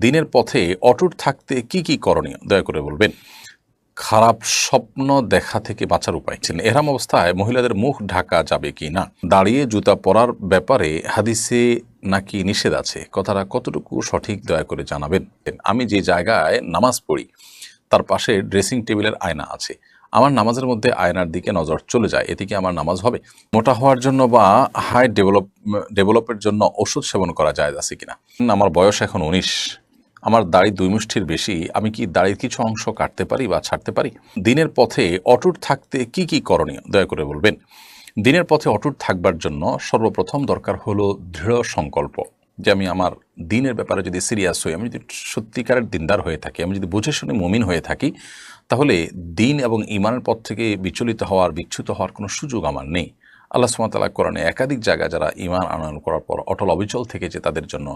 দিনের পথে অটুট থাকতে কি কি করণীয়? দয়া করে বলবেন। খারাপ স্বপ্ন দেখা থেকে বাঁচার উপায় ছিলেন। এরম অবস্থায় মহিলাদের মুখ ঢাকা যাবে কি না? দাঁড়িয়ে জুতা পরার ব্যাপারে হাদিসে নাকি নিষেধ আছে? কথাটা কতটুকু সঠিক দয়া করে জানাবেন? আমি যে জায়গায় নামাজ পড়ি, তার পাশে ড্রেসিং টেবিলের আয়না আছে। আমার নামাজের মধ্যে আয়নার দিকে নজর চলে যায়। এতে কি আমার নামাজ হবে? মোটা হওয়ার জন্য বা হাই ডেভেলপ, ডেভেলপের জন্য ওষুধ সেবন করা যায় আছে কিনা? আমার বয়স এখন উনিশ। আমার দাড়ি দুই মুষ্টির বেশি, আমি কি দাড়ির কিছু অংশ কাটতে পারি বা ছাড়তে পারি? দিনের পথে অটুট থাকতে কি কি করণীয়? দয়া করে বলবেন। দিনের পথে অটুট থাকবার জন্য সর্বপ্রথম দরকার হলো দৃঢ় সংকল্প। যে আমি আমার দিনের ব্যাপারে যদি সিরিয়াস হই, আমি যদি সত্যিকারের দিনদার হয়ে থাকি, আমি যদি বুঝে শুনে মমিন হয়ে থাকি, তাহলে দিন এবং ইমানের পথ থেকে বিচলিত হওয়ার, বিচ্যুত হওয়ার কোনো সুযোগ আমার নেই। আল্লাহ সুমতাল্লাহ কোরআনে একাধিক জায়গায় যারা ইমান আনয়ন করার পর অটল অবিচল থেকেছে তাদের জন্য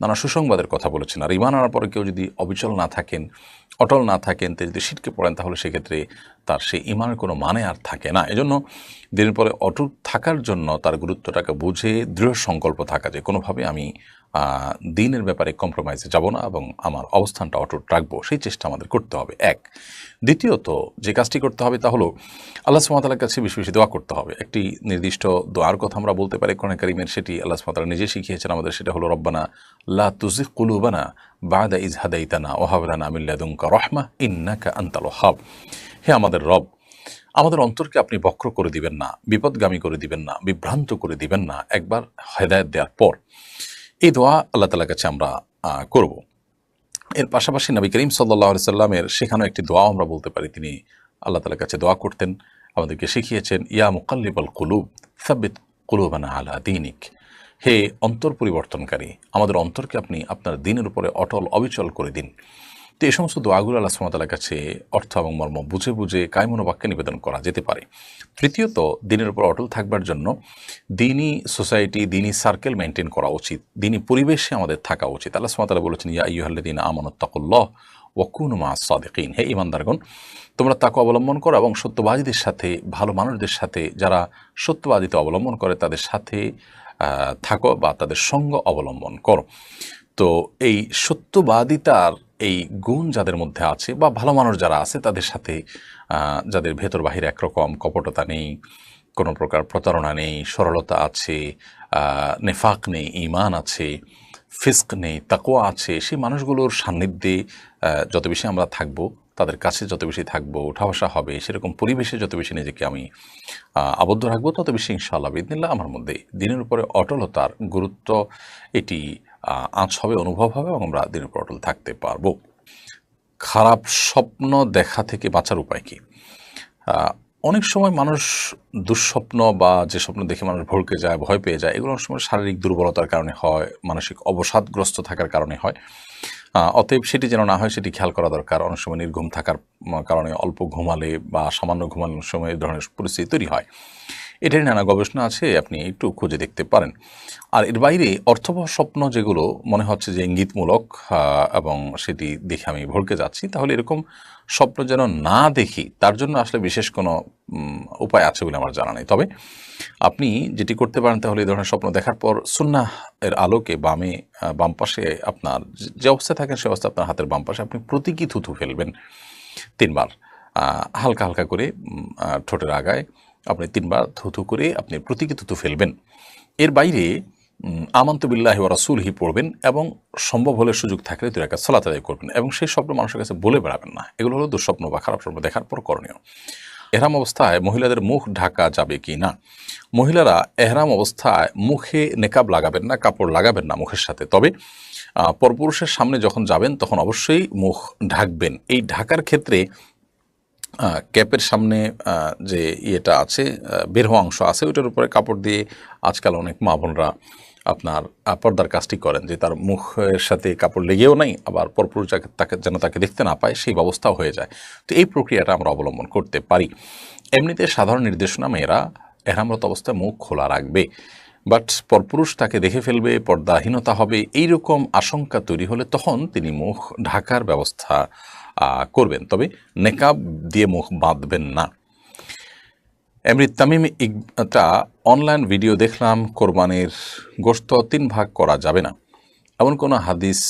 নানা সুসংবাদের কথা বলেছেন। আর ইমান আনার পরে কেউ যদি অবিচল না থাকেন, অটল না থাকেন তিনি যদি সিটকে পড়েন, তাহলে সেক্ষেত্রে তার সেই ইমানের কোনো মানে আর থাকে না। এজন্য দিনের পরে অটুট থাকার জন্য তার গুরুত্বটাকে বুঝে দৃঢ় সংকল্প থাকা যে কোনোভাবে আমি দিনের ব্যাপারে কম্প্রোমাইজে যাব না এবং আমার অবস্থানটা অটুট রাখব, সেই চেষ্টা আমাদের করতে হবে। এক। দ্বিতীয়ত, যে কাজটি করতে হবে তা হলো আল্লাহ সুমাতালার কাছে বেশি বেশি দোয়া করতে হবে। একটি নির্দিষ্ট দোয়ার কথা আমরা বলতে পারি কোরআন কারিমের, সেটি আল্লাহ সুমাতালা নিজে শিখিয়েছেন আমাদের, সেটা হলো, রব্বানা লা তুজিক কুলুবানা বাদা ইজ হাদাইতানা ওহাবরানা আমিল্লাদুঙ্কা রহমা ইন্নাকা আন্তাল হাব হে আমাদের রব, আমাদের অন্তরকে আপনি বক্র করে দিবেন না, বিপদগামী করে দিবেন না, বিভ্রান্ত করে দিবেন না, একবার হেদায়ত দেওয়ার পর। এই দোয়া আল্লাহ তালার কাছে আমরা করব। এর পাশাপাশি নবী করিম সাল্লাহ সাল্লামের সেখানেও একটি দোয়া আমরা বলতে পারি। তিনি আল্লাহ তালার কাছে দোয়া করতেন, আমাদেরকে শিখিয়েছেন, ইয়া মুকাল্লিবল কুলুব, সাব্বিত কুলুবানা আলা দিনিক। হে অন্তর পরিবর্তনকারী, আমাদের অন্তরকে আপনি আপনার দিনের উপরে অটল অবিচল করে দিন। তো এই সমস্ত দোয়াগুলো আল্লাহ সুমতালার কাছে অর্থ এবং মর্ম বুঝে বুঝে কায়মনোবাক্যে নিবেদন করা যেতে পারে। তৃতীয়ত, দিনের উপর অটল থাকবার জন্য দিনই সোসাইটি, দিনই সার্কেল মেনটেন করা উচিত, দিনই পরিবেশে আমাদের থাকা উচিত। আল্লাহ সুমতালা বলেছেন, ইয়া ইহল্লাদিন আমানত্তাকুল্লাহ ওয়াকুনুমা সাদেকিন। হে ইমানদারগণ তোমরা তাকে অবলম্বন করো এবং সত্যবাদীদের সাথে, ভালো মানুষদের সাথে, যারা সত্যবাদিতা অবলম্বন করে, তাদের সাথে থাকো বা তাদের সঙ্গ অবলম্বন করো। তো এই সত্যবাদিতার এই গুণ যাদের মধ্যে আছে বা ভালো মানুষ যারা আছে, তাদের সাথে যাদের ভেতর বাহির একরকম কপটতা নেই, কোনো প্রকার প্রতারণা নেই, সরলতা আছে নেফাক নেই ইমান আছে, ফিস্ক নেই তাকোয়া আছে, সেই মানুষগুলোর সান্নিধ্যে যত বেশি আমরা থাকব, তাদের কাছে যত বেশি থাকব উঠা বসা হবে, সেরকম পরিবেশে যত বেশি নিজেকে আমি আবদ্ধ রাখব, তত বেশি ইনশাআল্লাহ বিদিনিল্লা আমার মধ্যে দিনের উপরে অটলতার গুরুত্ব, এটি আঁচ হবে, অনুভব হবে এবং আমরা দিনের উপর অটল থাকতে পারব। খারাপ স্বপ্ন দেখা থেকে বাঁচার উপায় কি? অনেক সময় মানুষ দুঃস্বপ্ন বা যে স্বপ্ন দেখে মানুষ ভড়কে যায়, ভয় পেয়ে যায়, এগুলো অনেক সময় শারীরিক দুর্বলতার কারণে হয়, মানসিক অবসাদগ্রস্ত থাকার কারণে হয়। অতএব সেটি যেন না হয়, সেটি খেয়াল করা দরকার। অনেক সময় নির্ঘুম থাকার কারণে অল্প ঘুমালে বা সামান্য ঘুমানোর সময় এই ধরনের পরিস্থিতি তৈরি হয়। এটার নানা গবেষণা আছে, আপনি একটু খুঁজে দেখতে পারেন। আর এর বাইরে অর্থবহ স্বপ্ন যেগুলো মনে হচ্ছে যে ইঙ্গিতমূলক এবং সেটি দেখে আমি ভড়কে যাচ্ছি, তাহলে এরকম স্বপ্ন যেন না দেখি, তার জন্য আসলে বিশেষ কোনো উপায় আছে বলে আমার জানা নেই। তবে আপনি যেটি করতে পারেন, তাহলে এই ধরনের স্বপ্ন দেখার পর সুন্না এর আলোকে বামে বাম পাশে আপনার যে অবস্থায় থাকেন, সে অবস্থা আপনার হাতের বাম পাশে আপনি প্রতীকী থুথু ফেলবেন। তিনবার হালকা হালকা করে ঠোঁটের আগায় আপনি তিনবার থুথু করে আপনি প্রতীকী থুতু ফেলবেন। এর বাইরে আমন্ত বিল্লাহ ও রাসুলহি পড়বেন এবং সম্ভব হলে সুযোগ থাকলে দুই একা সলাত আদায় করবেন এবং সেই স্বপ্ন মানুষের কাছে বলে বেড়াবেন না। এগুলো হলো দুঃস্বপ্ন বা খারাপ স্বপ্ন দেখার পর করণীয়। এহরাম অবস্থায় মহিলাদের মুখ ঢাকা যাবে কি না? মহিলারা এহরাম অবস্থায় মুখে নেকাব লাগাবেন না, কাপড় লাগাবেন না মুখের সাথে। তবে পরপুরুষের সামনে যখন যাবেন, তখন অবশ্যই মুখ ঢাকবেন। এই ঢাকার ক্ষেত্রে ক্যাপের সামনে যে ইয়েটা আছে বের হওয়া অংশ আছে, ওইটার উপরে কাপড় দিয়ে আজকাল অনেক মা বোনরা আপনার পর্দার কাজটি করেন যে তার মুখের সাথে কাপড় লেগেও নাই, আবার পরপুরুষ তাকে, যেন তাকে দেখতে না পায়, সেই ব্যবস্থাও হয়ে যায়। তো এই প্রক্রিয়াটা আমরা অবলম্বন করতে পারি। এমনিতে সাধারণ নির্দেশনা মেয়েরা এরামরত অবস্থায় মুখ খোলা রাখবে। বাট পরপুরুষ তাকে দেখে ফেলবে, পর্দাহীনতা হবে এই রকম আশঙ্কা তৈরি হলে তখন তিনি মুখ ঢাকার ব্যবস্থা করবেন। তবে নেকাব দিয়ে মুখ বাঁধবেন না। এমনি তামিম ইকটা অনলাইন ভিডিও দেখলাম, কোরবানির গোস্ত তিন ভাগ করা যাবে না। এমন কোনো হাদিস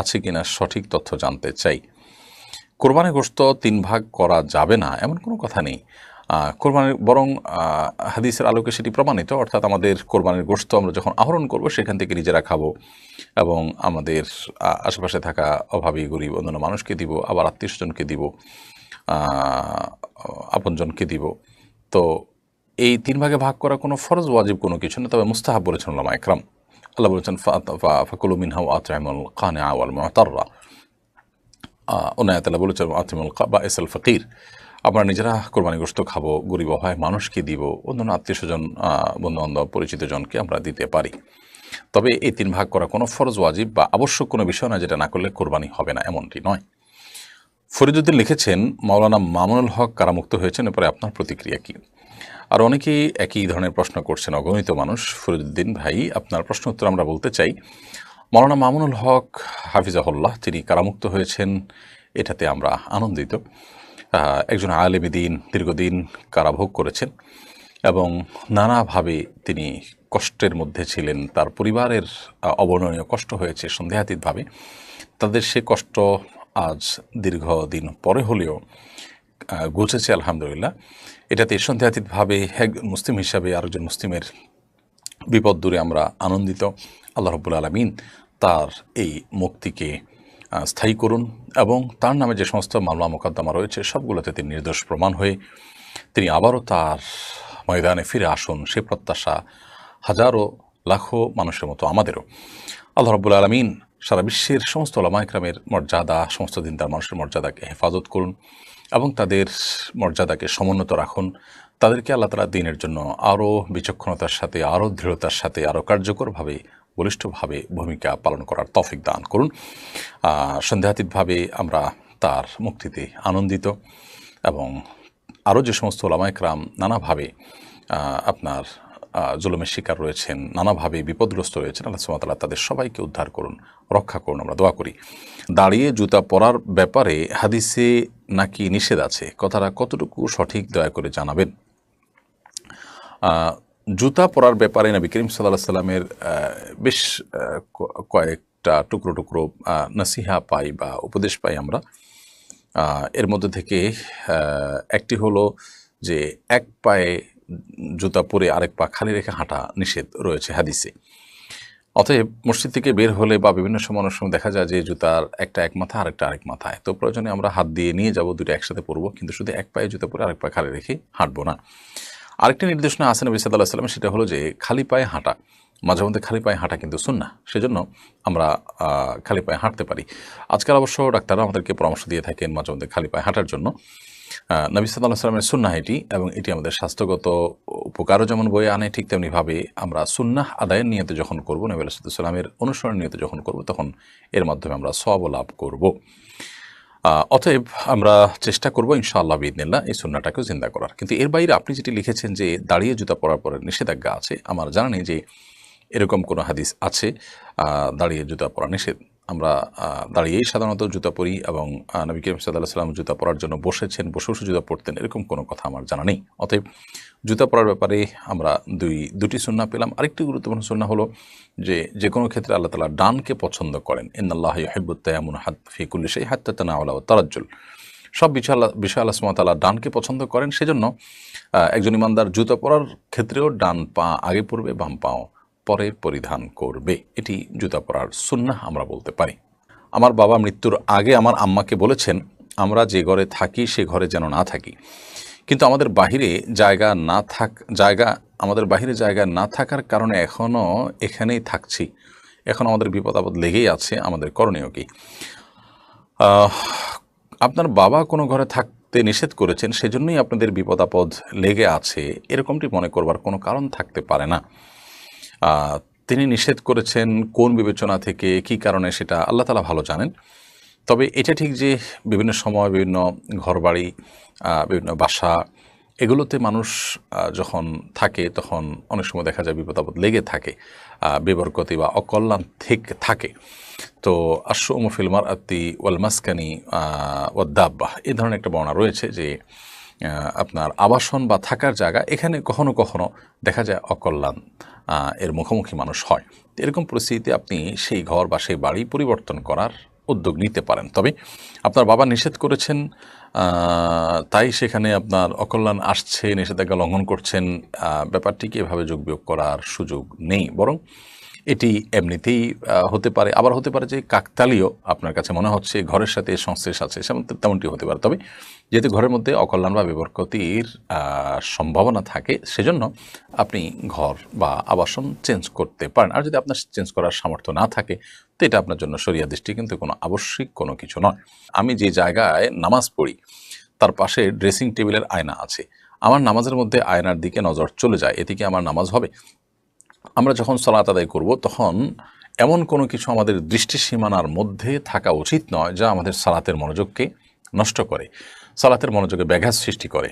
আছে কিনা সঠিক তথ্য জানতে চাই। কোরবানি গোস্ত তিন ভাগ করা যাবে না, এমন কোনো কথা নেই। কোরবানির, বরং হাদিসের আলোকে সেটি প্রমাণিত, অর্থাৎ আমাদের কোরবানির গোশত আমরা যখন আহরণ করব, সেখান থেকে নিজেরা খাব এবং আমাদের আশেপাশে থাকা অভাবী, গরিব, অন্যান্য মানুষকে দিব, আবার আত্মীয় স্বজনকে দিব আপনজনকে দিব। তো এই তিন ভাগে ভাগ করা কোনো ফরজ, ওয়াজিব কোনো কিছু না, তবে মুস্তাহাব বলেছেন ওলামা একরাম। আল্লাহ বলেছেন ফাকুলু মিনহা আতআমুল কানিআ ওয়াল মুতাররা। ওনায়াতাল্লাহ বলেছেন আতিমুল বা এসএল ফকির। আমরা নিজেরা কোরবানিগ্রস্ত খাব, গরিব হয় মানুষকে দিব, অন্যান্য আত্মীয় স্বজন বন্ধু বান্ধব পরিচিত জনকে আমরা দিতে পারি। তবে এই তিন ভাগ করা কোনো ফরজ, ওয়াজিব বা আবশ্যক কোনো বিষয় না যেটা না করলে কোরবানি হবে না, এমনটি নয়। ফরিদুদ্দিন লিখেছেন, মাওলানা মামুনুল হক কারামুক্ত হয়েছেন, এরপরে আপনার প্রতিক্রিয়া কী? আর অনেকেই একই ধরনের প্রশ্ন করছেন, অগণিত মানুষ। ফরিদুদ্দিন ভাই, আপনার প্রশ্ন উত্তর আমরা বলতে চাই। মৌলানা মামুনুল হক হাফিজাহুল্লাহ, তিনি কারামুক্ত হয়েছেন, এটাতে আমরা আনন্দিত। আহ, আলেম আলেমিদিন দীর্ঘদিন কারাভোগ করেছেন এবং নানাভাবে তিনি কষ্টের মধ্যে ছিলেন। তার পরিবারের অবর্ণনীয় কষ্ট হয়েছে সন্দেহাতীতভাবে। তাদের সে কষ্ট আজ দীর্ঘদিন পরে হলেও গুছেছে আলহামদুলিল্লাহ। এটাতে সন্দেহাতীতভাবে একজন মুসলিম হিসাবে আরেকজন মুসলিমের বিপদ দূরে আমরা আনন্দিত। আল্লাহ রব্বুল আলমিন তার এই মুক্তিকে স্থায়ী করুন এবং তার নামে যে সমস্ত মামলা মোকদ্দমা রয়েছে, সবগুলোতে তিনি নির্দোষ প্রমাণ হয়ে তিনি আবারও তার ময়দানে ফিরে আসুন। সে প্রত্যাশা হাজারো, লাখো মানুষের মতো আমাদেরও। আল্লাহ রব্বুল আলমিন সারা বিশ্বের সমস্ত ওলামাইকরামের মর্যাদা, সমস্ত দিন তার মানুষের মর্যাদাকে হেফাজত করুন এবং তাদের মর্যাদাকে সমুন্নত রাখুন। তাদেরকে আল্লাহ তালা দিনের জন্য আরও বিচক্ষণতার সাথে, আরও দৃঢ়তার সাথে, আরও কার্যকরভাবে বলিষ্ঠভাবে ভূমিকা পালন করার তফিক দান করুন। সন্দেহাতীতভাবে আমরা তার মুক্তিতে আনন্দিত এবং আরও যে সমস্ত ওলামাইকরাম নানাভাবে আপনার জুলুমের শিকার রয়েছেন, নানাভাবে বিপদগ্রস্ত রয়েছেন, আল্লাহ সুমাতাল্লাহ তাদের সবাইকে উদ্ধার করুন, রক্ষা করুন, আমরা দোয়া করি। দাঁড়িয়ে জুতা পরার ব্যাপারে হাদিসে নাকি নিষেধ আছে? কথাটা কতটুকু সঠিক দয়া করে জানাবেন? জুতা পরার ব্যাপারে নবী করিম সাল্লাহ সাল্লামের বেশ কয়েকটা টুকরো টুকরো নসিহা পাই বা উপদেশ পাই আমরা। এর মধ্যে থেকে একটি হলো যে এক পায়ে জুতা পরে আরেক পা খালি রেখে হাঁটা নিষেধ রয়েছে হাদিসে। অতএব মসজিদ থেকে বের হলে বা বিভিন্ন সময় অনেক সময় দেখা যায় যে জুতার একটা এক মাথা, আরেকটা আরেক মাথায়। তো প্রয়োজনে আমরা হাত দিয়ে নিয়ে যাব দুটো একসাথে পরবো, কিন্তু শুধু এক পায়ে জুতা পরে আরেক পা খালি রেখে হাঁটবো না। আরেকটি নির্দেশনা আছে নবী সাল্লাহ সাল্লাম সেটা হলো যে খালি পায়ে হাঁটা। মাঝে মধ্যে খালি পায়ে হাঁটা কিন্তু সুন্না সেজন্য আমরা খালি পায়ে হাঁটতে পারি। আজকাল অবশ্য ডাক্তাররা আমাদেরকে পরামর্শ দিয়ে থাকেন মাঝে মধ্যে খালি পায়ে হাঁটার জন্য। নবী সাল্লাহ সাল্লামের সুন্না এটি এবং এটি আমাদের স্বাস্থ্যগত উপকারও যেমন বয়ে আনে, ঠিক তেমনিভাবে আমরা সুন্নাহ আদায়ের নিয়তে যখন করব, নবী আলাইসাল্লামের অনুসরণ নিয়তে যখন করব, তখন এর মাধ্যমে আমরা সব লাভ করব। অতএব আমরা চেষ্টা করব ইনশাআল্লাহ বিদিনিল্লা এই সুন্নাটাকেও জিন্দা করার। কিন্তু এর বাইরে আপনি যেটি লিখেছেন যে দাঁড়িয়ে জুতা পরার পরে নিষেধাজ্ঞা আছে, আমার জানা নেই যে এরকম কোনো হাদিস আছে দাঁড়িয়ে জুতা পরা নিষেধ। আমরা দাঁড়িয়েই সাধারণত জুতা পরি এবং নবী করিম সাল্লাহ সাল্লাম জুতা পরার জন্য বসেছেন, বসে বসে জুতা পরতেন, এরকম কোনো কথা আমার জানা নেই। অতএব জুতা পরার ব্যাপারে আমরা দুই, দুটি সুন্না পেলাম। আরেকটি গুরুত্বপূর্ণ সুন্না হলো যে যে কোনো ক্ষেত্রে আল্লাহ তালা ডানকে পছন্দ করেন। ইন্নআল্লাহ হেবুত্তায়ামুন হাত ফিকুল্লি সেই হাত্তা তানা আল্লাহ তারাজ্জুল। সব বিষয় আল্লাহ বিষয় আল্লাহ সুমতাল্লাহ ডানকে পছন্দ করেন। সেজন্য একজন ইমানদার জুতা পরার ক্ষেত্রেও ডান পা আগে পড়বে, বাম পাও পরে পরিধান করবে। এটি জুতা পরার সুন্নাহ আমরা বলতে পারি। আমার বাবা মৃত্যুর আগে আমার আম্মাকে বলেছেন, আমরা যে ঘরে থাকি, সে ঘরে যেন না থাকি। কিন্তু আমাদের বাহিরে জায়গা না থাক, জায়গা, আমাদের বাহিরে জায়গা না থাকার কারণে এখনও এখানেই থাকছি। এখন আমাদের বিপদ আপদ লেগেই আছে, আমাদের করণীয় কি? আপনার বাবা কোনো ঘরে থাকতে নিষেধ করেছেন, সেজন্যই আপনাদের বিপদ আপদ লেগে আছে, এরকমটি মনে করবার কোনো কারণ থাকতে পারে না। তিনি নিষেধ করেছেন, কোন বিবেচনা থেকে, কি কারণে সেটা আল্লাহ তালা ভালো জানেন। তবে এটা ঠিক যে বিভিন্ন সময় বিভিন্ন ঘরবাড়ি বিভিন্ন বাসা, এগুলোতে মানুষ যখন থাকে তখন অনেক সময় দেখা যায় বিপদ আপদ লেগে থাকে বেবরকতি বা অকল্যাণ থেকে থাকে। তো আশমফিল মার আত্মি ওয়াল মাসকানি ওয়াদ্দাব্বাহ এই ধরনের একটা বর্ণনা রয়েছে যে আপনার আবাসন বা থাকার জায়গা এখানে কখনো কখনো দেখা যায় অকল্যাণ এর মুখোমুখি মানুষ হয়। এরকম পরিস্থিতিতে আপনি সেই ঘর বা সেই বাড়ি পরিবর্তন করার উদ্যোগ নিতে পারেন। তবে আপনার বাবা নিষেধ করেছেন তাই সেখানে আপনার অকল্যাণ আসছে, নিষেধাজ্ঞা লঙ্ঘন করছেন ব্যাপারটিকে এভাবে যোগ বিয়োগ করার সুযোগ নেই। বরং এটি এমনিতেই হতে পারে, আবার হতে পারে যে কাকতালীয় আপনার কাছে মনে হচ্ছে, ঘরের সাথে সংশ্লেষ আছে তেমনটি হতে পারে। তবে যেহেতু ঘরের মধ্যে অকল্যাণ বা বিবর্কতির সম্ভাবনা থাকে, সেজন্য আপনি ঘর বা আবাসন চেঞ্জ করতে পারেন। আর যদি আপনার চেঞ্জ করার সামর্থ্য না থাকে, তো এটা আপনার জন্য সরিয়া দৃষ্টি, কিন্তু কোনো আবশ্যিক কোনো কিছু নয়। আমি যে জায়গায় নামাজ পড়ি, তার পাশে ড্রেসিং টেবিলের আয়না আছে। আমার নামাজের মধ্যে আয়নার দিকে নজর চলে যায়, এতে কি আমার নামাজ হবে? আমরা যখন সালাত আদায় করব, তখন এমন কোনো কিছু আমাদের দৃষ্টি সীমানার মধ্যে থাকা উচিত নয় যা আমাদের সালাতের মনোযোগকে নষ্ট করে, সালাতের মনোযোগে ব্যাঘাত সৃষ্টি করে।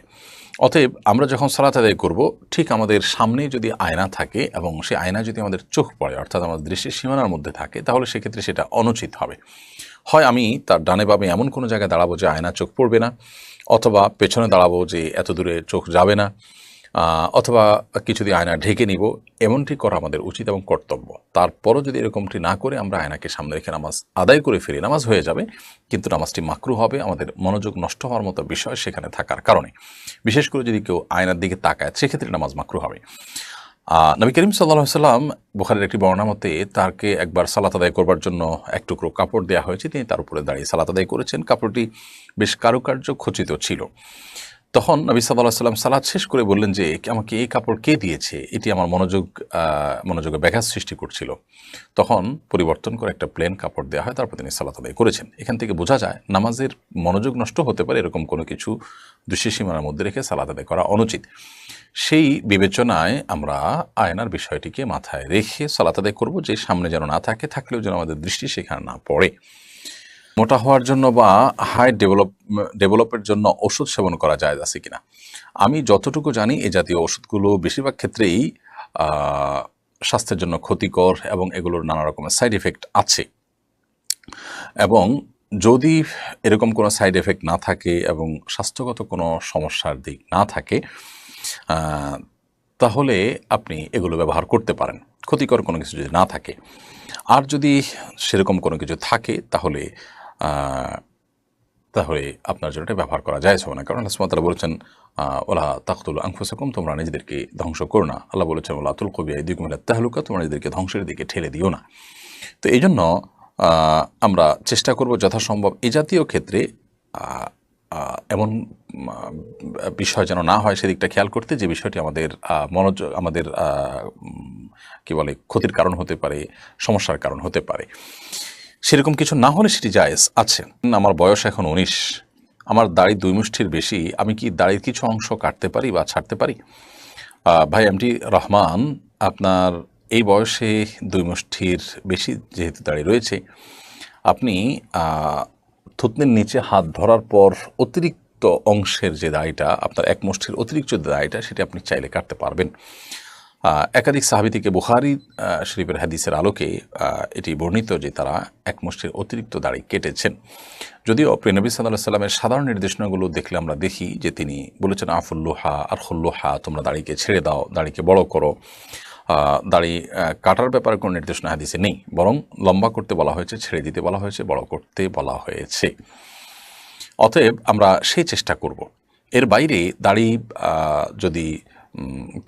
অতএব আমরা যখন সালাত আদায় করব, ঠিক আমাদের সামনে যদি আয়না থাকে এবং সেই আয়না যদি আমাদের চোখ পড়ে, অর্থাৎ আমাদের দৃষ্টির সীমানার মধ্যে থাকে, তাহলে সেক্ষেত্রে সেটা অনুচিত হবে। হয় আমি তার ডানে বামে এমন কোনো জায়গায় দাঁড়াবো যে আয়না চোখ পড়বে না, অথবা পেছনে দাঁড়াবো যে এত দূরে চোখ যাবে না অথবা কিছু দিয়ে আয়না ঢেকে নিব, এমনটি করা আমাদের উচিত এবং কর্তব্য। তারপরও যদি এরকমটি না করে, আমরা আয়নাকে সামনে রেখে নামাজ আদায় করে ফিরি নামাজ হয়ে যাবে, কিন্তু নামাজটি মাকরু হবে, আমাদের মনোযোগ নষ্ট হওয়ার মতো বিষয় সেখানে থাকার কারণে। বিশেষ করে যদি কেউ আয়নার দিকে তাকায়, সেক্ষেত্রে নামাজ মাকরু হবে। নবী করিম সাল্লাহ সাল্লাম বুখারের একটি বর্ণনা মতে তাকে একবার সালাত আদায় করবার জন্য এক টুকরো কাপড় দেওয়া হয়েছে। তিনি তার উপরে দাঁড়িয়ে সালাত আদায় করেছেন। কাপড়টি বেশ কারুকার্য খচিত ছিল। তখন নবী সাল্লাহ সাল্লাম সালাদ শেষ করে বললেন যে আমাকে এই কাপড় কে দিয়েছে? এটি আমার মনোযোগ মনোযোগে ব্যাঘাত সৃষ্টি করছিল। তখন পরিবর্তন করে একটা প্লেন কাপড় দেওয়া হয়, তারপর তিনি সালাত আদায় করেছেন। এখান থেকে বোঝা যায়, নামাজের মনোযোগ নষ্ট হতে পারে এরকম কোনো কিছু দৃশ্যসীমার মধ্যে রেখে সালাত আদায় করা অনুচিত। সেই বিবেচনায় আমরা আয়নার বিষয়টিকে মাথায় রেখে সালাত আদায় করব, যে সামনে যেন না থাকে, থাকলেও যেন আমাদের দৃষ্টি সেখানে না পড়ে। মোটা হওয়ার জন্য বা হাই ডেভেলপ ডেভেলপের জন্য ওষুধ সেবন করা যায় আছে কিনা? আমি যতটুকু জানি এই জাতীয় ওষুধগুলো বেশিরভাগ ক্ষেত্রেই স্বাস্থ্যের জন্য ক্ষতিকর এবং এগুলোর নানা রকমের সাইড এফেক্ট আছে। এবং যদি এরকম কোনো সাইড এফেক্ট না থাকে এবং স্বাস্থ্যগত কোনো সমস্যার দিক না থাকে তাহলে আপনি এগুলো ব্যবহার করতে পারেন। ক্ষতিকর কোনো কিছু যদি না থাকে। আর যদি সেরকম কোনো কিছু থাকে, তাহলে তাহলে আপনার জন্য এটা ব্যবহার করা যায় না। কারণ তাআলা বলেছেন ওলা তাকতুল আনফুসাকুম, তোমরা নিজেদেরকে ধ্বংস করো না। আল্লাহ বলেছেন ওলা তুল কবি দিকুম তাহলুকা, তোমরা নিজেদেরকে ধ্বংসের দিকে ঠেলে দিও না। তো এই জন্য আমরা চেষ্টা করব যথাসম্ভব এই জাতীয় ক্ষেত্রে এমন বিষয় যেন না হয় সেদিকটা খেয়াল করতে, যে বিষয়টি আমাদের মনোযোগ আমাদের কি বলে, ক্ষতির কারণ হতে পারে, সমস্যার কারণ হতে পারে। সেরকম কিছু না হলে সেটি জায়েজ আছে। আমার বয়স এখন উনিশ। আমার দাড়ি দুই মুষ্টির বেশি। আমি কি দাড়ির কিছু অংশ কাটতে পারি বা ছাড়তে পারি? ভাই এমটি রহমান, আপনার এই বয়সে দুই মুষ্টির বেশি যেহেতু দাড়ি রয়েছে, আপনি থুতনির নিচে হাত ধরার পর অতিরিক্ত অংশের যে দাড়িটা, আপনার এক মুষ্টির অতিরিক্ত দাড়িটা, সেটা আপনি চাইলে কাটতে পারবেন। একাধিক সাহাবি থেকে বুখারি শরীফের হাদিসের আলোকে এটি বর্ণিত যে তারা এক মুষ্টির অতিরিক্ত দাড়ি কেটেছেন। যদিও প্রিনবী সাল্লাহ সাল্লামের সাধারণ নির্দেশনাগুলো দেখলে আমরা দেখি যে তিনি বলেছেন আফুল্লোহা আরহুল্লোহা তোমরা দাড়িকে ছেড়ে দাও, দাড়িকে বড় করো। দাড়ি কাটার ব্যাপারে কোনো নির্দেশনা হাদিসে নেই, বরং লম্বা করতে বলা হয়েছে, ছেড়ে দিতে বলা হয়েছে, বড় করতে বলা হয়েছে। অতএব আমরা সেই চেষ্টা করব। এর বাইরে দাড়ি যদি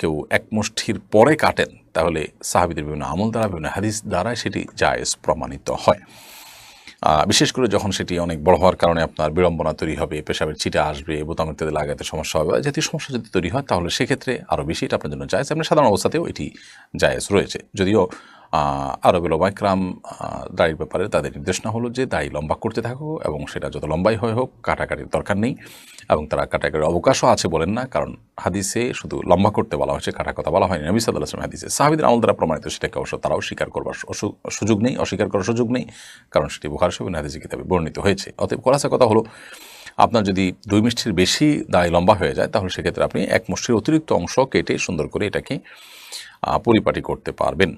কেউ এক মুষ্ঠির পরে কাটেন, তাহলে সাহাবিদের বিভিন্ন আমল দ্বারা, বিভিন্ন হাদিস দ্বারা সেটি জায়েজ প্রমাণিত হয়। বিশেষ করে যখন সেটি অনেক বড় হওয়ার কারণে আপনার বিড়ম্বনা তৈরি হবে, পেশাবের চিটা আসবে বোতাম ইত্যাদি লাগাতে সমস্যা হবে জাতীয় সমস্যা যদি তৈরি হয়, তাহলে সেক্ষেত্রে আরও বেশি এটা আপনার জন্য জায়েজ। আপনার সাধারণ অবস্থাতেও এটি জায়েজ রয়েছে। যদিও আরবের ওবাইকরাম দাড়ির ব্যাপারে তাদের নির্দেশনা হলো যে দাড়ি লম্বা করতে থাকো এবং সেটা যত লম্বাই হয় হোক, কাটাকাটির দরকার নেই। এবং তারা কাটাকাটির অবকাশও আছে বলেন না, কারণ হাদিসে শুধু লম্বা করতে বলা হয়েছে, কাটা কথা বলা হয়নি। নবী সাল্লাহ হাদিসে সাহাবিদের আমল দ্বারা প্রমাণিত, সেটাকে অবশ্য তারাও স্বীকার করবার সুযোগ নেই, অস্বীকার করার সুযোগ নেই, কারণ সেটি বুখার সবিন হাদিসে কিতাবে বর্ণিত হয়েছে। অতএব করাসা কথা হলো, আপনার যদি দুই মিষ্টির বেশি দায় লম্বা হয়ে যায়, তাহলে সেক্ষেত্রে আপনি এক মুষ্টির অতিরিক্ত অংশ কেটে সুন্দর করে এটাকে পরিপাটি করতে পারবেন।